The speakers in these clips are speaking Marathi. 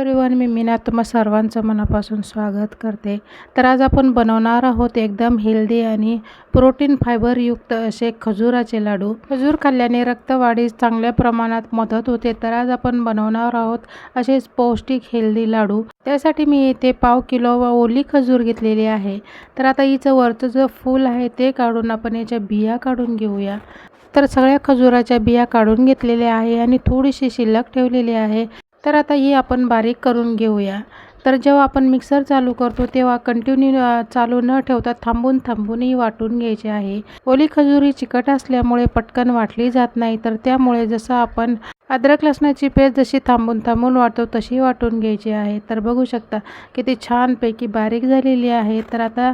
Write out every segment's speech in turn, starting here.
एव्हरीवन मी मीना तुम्हा सर्वांचं मनापासून स्वागत करते. तर आज आपण बनवणार आहोत एकदम हेल्दी आणि प्रोटीन फायबरयुक्त असे खजुराचे लाडू. खजूर खाल्ल्याने रक्तवाढीस चांगल्या प्रमाणात मदत होते. तर आज आपण बनवणार आहोत असेच पौष्टिक हेल्दी लाडू. त्यासाठी मी इथे पाव किलो व ओली खजूर घेतलेली आहे. तर आता हिचं वरचं जे फूल आहे ते काढून आपण याच्या बिया काढून घेऊया. तर सगळ्या खजुराच्या बिया काढून घेतलेल्या आहे आणि थोडीशी शिल्लक ठेवलेली आहे. तर आता ही आपण बारीक करून घेऊया. तर जेव्हा आपण मिक्सर चालू करतो तेव्हा कंटिन्यू चालू न ठेवता थांबून थांबूनही वाटून घ्यायचे आहे. ओली खजुरी चिकट असल्यामुळे पटकन वाटली जात नाही तर त्यामुळे जसं आपण अद्रक लसणाची पेस्ट जशी थांबून थांबून वाटतो तशी वाटून घ्यायची आहे. तर बघू शकता किती छानपैकी बारीक झालेली आहे. तर आता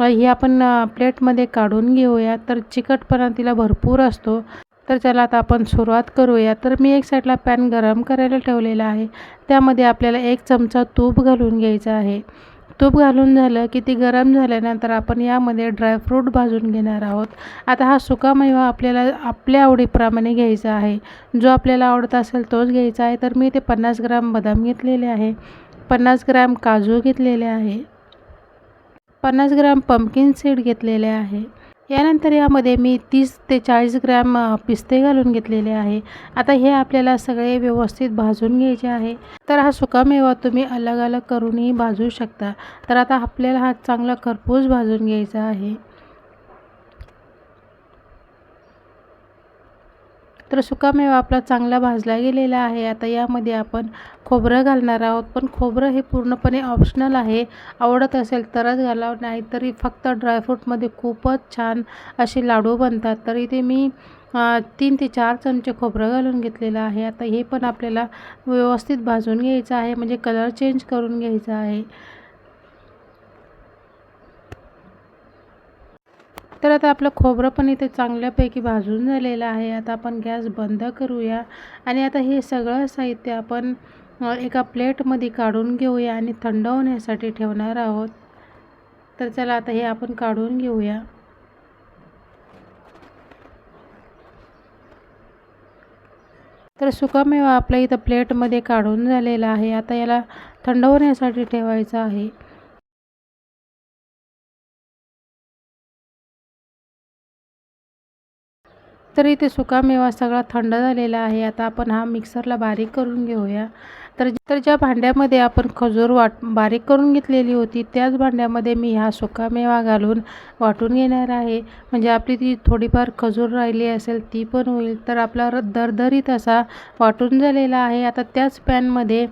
ही आपण प्लेटमध्ये काढून घेऊया. तर चिकटपणा तिला भरपूर असतो. तर चला आता आपण सुरुवात करूया. तर मी एक साईडला पॅन गरम करायला ठेवलेला आहे. त्यामध्ये आपल्याला एक चमचा तूप घालून घ्यायचा आहे. तूप घालून झालं की ती गरम झाल्यानंतर आपण यामध्ये ड्रायफ्रूट भाजून घेणार आहोत. आता हा सुका मेवा आपल्याला आपल्या आवडीप्रमाणे घ्यायचा आहे. जो आपल्याला आवडत असेल तोच घ्यायचा आहे. तर मी ते पन्नास ग्राम बदाम घेतलेले आहे. पन्नास ग्राम काजू घेतलेले आहे. पन्नास ग्राम पंपकिन सीड घेतलेले आहे. यानंतर यामध्ये मी तीस ते चाळीस ग्रॅम पिस्ते घालून घेतलेले आहे. आता हे आपल्याला सगळे व्यवस्थित भाजून घ्यायचे आहे. तर हा सुकामेवा तुम्ही अलग अलग करूनही भाजू शकता. तर आता आपल्याला हा चांगला खरपूस भाजून घ्यायचा आहे. तर सुकामेवा आपला चांगला भाजला गेलेला आहे. आता यामध्ये आपण खोबरं घालणार आहोत. पण खोबरं हे पूर्णपणे ऑप्शनल आहे. आवडत असेल तरच घालावं. नाही तरी फक्त ड्रायफ्रूटमध्ये खूपच छान असे लाडू बनतात. तर इथे मी तीन ते चार चमचे खोबरं घालून घेतलेलं आहे. आता हे पण आपल्याला व्यवस्थित भाजून घ्यायचं आहे. म्हणजे कलर चेंज करून घ्यायचा आहे. तर आता आपलं खोबरं पण इथे चांगल्यापैकी भाजून झालेलं आहे. आता आपण गॅस बंद करूया. आणि आता हे सगळं साहित्य आपण एका प्लेटमध्ये काढून घेऊया आणि थंड होण्यासाठी ठेवणार आहोत. तर चला आता हे आपण काढून घेऊया. तर सुकामेवा आपल्या इथं प्लेटमध्ये काढून झालेला आहे. आता याला थंड होण्यासाठी ठेवायचं आहे. तर इथे सुकामेवा सगळा थंड झालेला आहे. आता आपण हा मिक्सरला बारीक करून घेऊया. तर तर ज्या भांड्यामध्ये आपण खजूर वाट बारीक करून घेतलेली होती त्याच भांड्यामध्ये मी हा सुकामेवा घालून वाटून घेणार आहे. म्हणजे आपली ती थोडीफार खजूर राहिली असेल ती पण होईल. तर आपला दरदरीत असा वाटून झालेला आहे. आता त्याच पॅनमध्ये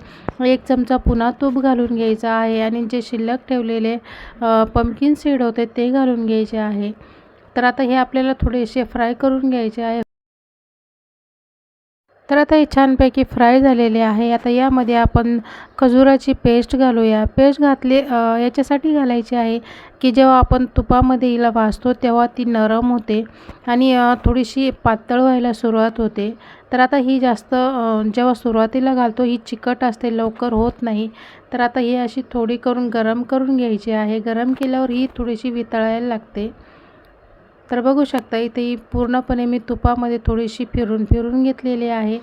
एक चमचा पुन्हा तूप घालून घ्यायचा आहे आणि जे शिल्लक ठेवलेले पंपकिन सीड होते ते घालून घ्यायचे आहे. तर आता हे आपल्याला थोडेसे फ्राय करून घ्यायचे आहे. तर आता हे छानपैकी फ्राय झालेले आहे. आता यामध्ये आपण खजुराची पेस्ट घालूया. पेस्ट घातले याच्यासाठी घालायची आहे की जेव्हा आपण तुपामध्ये हिला भाजतो तेव्हा ती नरम होते आणि थोडीशी पातळ व्हायला सुरुवात होते. तर आता ही जास्त जेव्हा सुरुवातीला घालतो ही चिकट असते लवकर होत नाही. तर आता ही अशी थोडी करून गरम करून घ्यायची आहे. गरम केल्यावर ही थोडीशी वितळायला लागते. तर बघू शकता इथे ही पूर्णपणे मी तुपामध्ये थोडीशी फिरून फिरून घेतलेली आहे.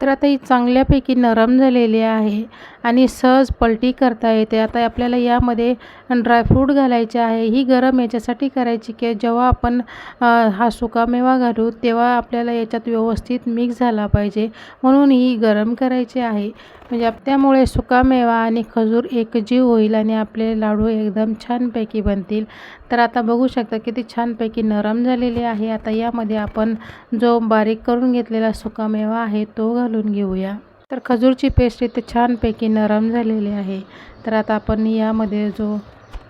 तर आता ही चांगल्यापैकी नरम झालेली आहे आणि सहज पलटी करता येते. आता आपल्याला यामध्ये ड्रायफ्रूट घालायचे आहे. ही गरम याच्यासाठी करायची की जेव्हा आपण हा सुकामेवा घालू तेव्हा आपल्याला याच्यात व्यवस्थित मिक्स झाला पाहिजे. म्हणून ही गरम करायची आहे. म्हणजे त्यामुळे सुकामेवा आणि खजूर एकजीव होईल आणि आपले लाडू एकदम छानपैकी बनतील. तर आता बघू शकता किती छानपैकी नरम झालेले आहे. आता यामध्ये आपण जो बारीक करून घेतलेला सुकामेवा आहे तो घालून घेऊया. तर खजूरची पेस्ट इथे छानपैकी नरम झालेली आहे. तर आता आपण यामध्ये जो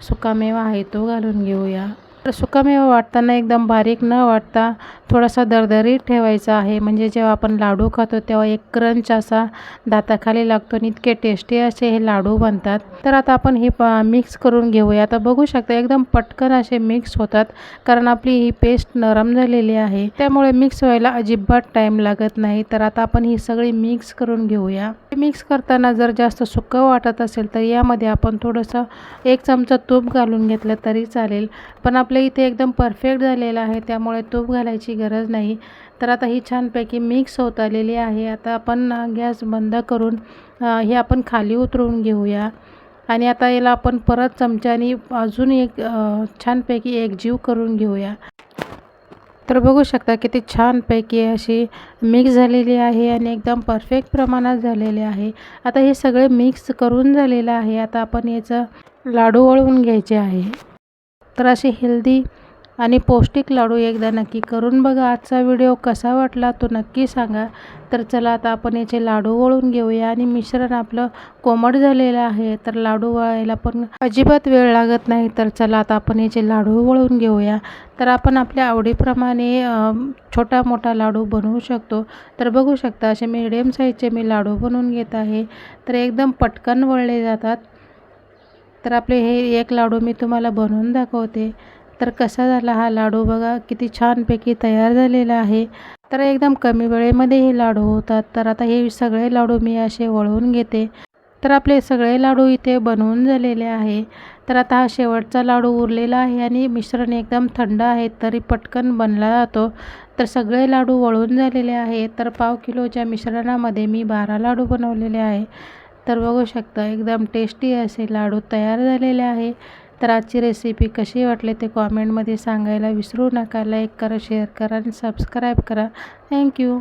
सुकामेवा आहे तो घालून घेऊया. तर सुकामेवा वाटताना एकदम बारीक न वाटता थोडासा दरदरीत ठेवायचा आहे. म्हणजे जेव्हा आपण लाडू खातो तेव्हा एक क्रंच असा दाताखाली लागतो आणि इतके टेस्टी असे हे लाडू बनतात. तर आता आपण हे प मिक्स करून घेऊया. आता बघू शकता एकदम पटकन असे मिक्स होतात कारण आपली ही पेस्ट नरम झालेली आहे. त्यामुळे मिक्स व्हायला अजिबात टाईम लागत नाही. तर आता आपण ही सगळी मिक्स करून घेऊया. मिक्स करताना जर जास्त सुकं वाटत असेल तर यामध्ये आपण थोडंसं एक चमचा तूप घालून घेतलं तरी चालेल. पण आपल्या इथे एकदम परफेक्ट झालेला आहे त्यामुळे तूप घालायची गरज नाही. तर आता ही छानपैकी मिक्स होत आलेली आहे. आता आपण गॅस बंद करून हे आपण खाली उतरवून घेऊया. आणि आता याला आपण परत चमच्याने अजून एक छानपैकी एक जीव करून घेऊया. तर बघू शकता किती छानपैकी अशी मिक्स झालेली आहे आणि एकदम परफेक्ट प्रमाणात झालेले आहे. आता हे सगळे मिक्स करून झालेलं आहे. आता आपण याचं लाडू वळवून घ्यायचे आहे. तर असे हेल्दी आणि पौष्टिक लाडू एकदा नक्की करून बघा. आजचा व्हिडिओ कसा वाटला तो नक्की सांगा. तर चला आता आपण याचे लाडू वळून घेऊया. आणि मिश्रण आपलं कोमट झालेलं आहे तर लाडू वळायला पण अजिबात वेळ लागत नाही. तर चला आता आपण याचे लाडू वळून घेऊया. तर आपण आपल्या आवडीप्रमाणे छोटा मोठा लाडू बनवू शकतो. तर बघू शकता असे मिडियम साईजचे मी लाडू बनवून घेत आहे. तर एकदम पटकन वळले जातात. तर आपले हे एक लाडू मी तुम्हाला बनवून दाखवते. तर कसा झाला हा लाडू बघा किती छानपैकी तयार झालेला आहे. तर एकदम कमी वेळेमध्ये हे लाडू होतात. तर आता हे सगळे लाडू मी असे वळवून घेते. तर आपले सगळे लाडू इथे बनवून झालेले आहे. तर आता हा शेवटचा लाडू उरलेला आहे आणि मिश्रण एकदम थंड आहे तरी पटकन बनला जातो. तर सगळे लाडू वळून झालेले आहे. तर पाव किलोच्या मिश्रणामध्ये मी बारा लाडू बनवलेले आहे. तर बघू शकता एकदम टेस्टी असे लाडू तयार झालेले आहे. तर आजची रेसिपी कशी वाटली ते कॉमेंटमध्ये सांगायला विसरू नका. लाईक करा शेअर करा आणि सबस्क्राईब करा. थँक्यू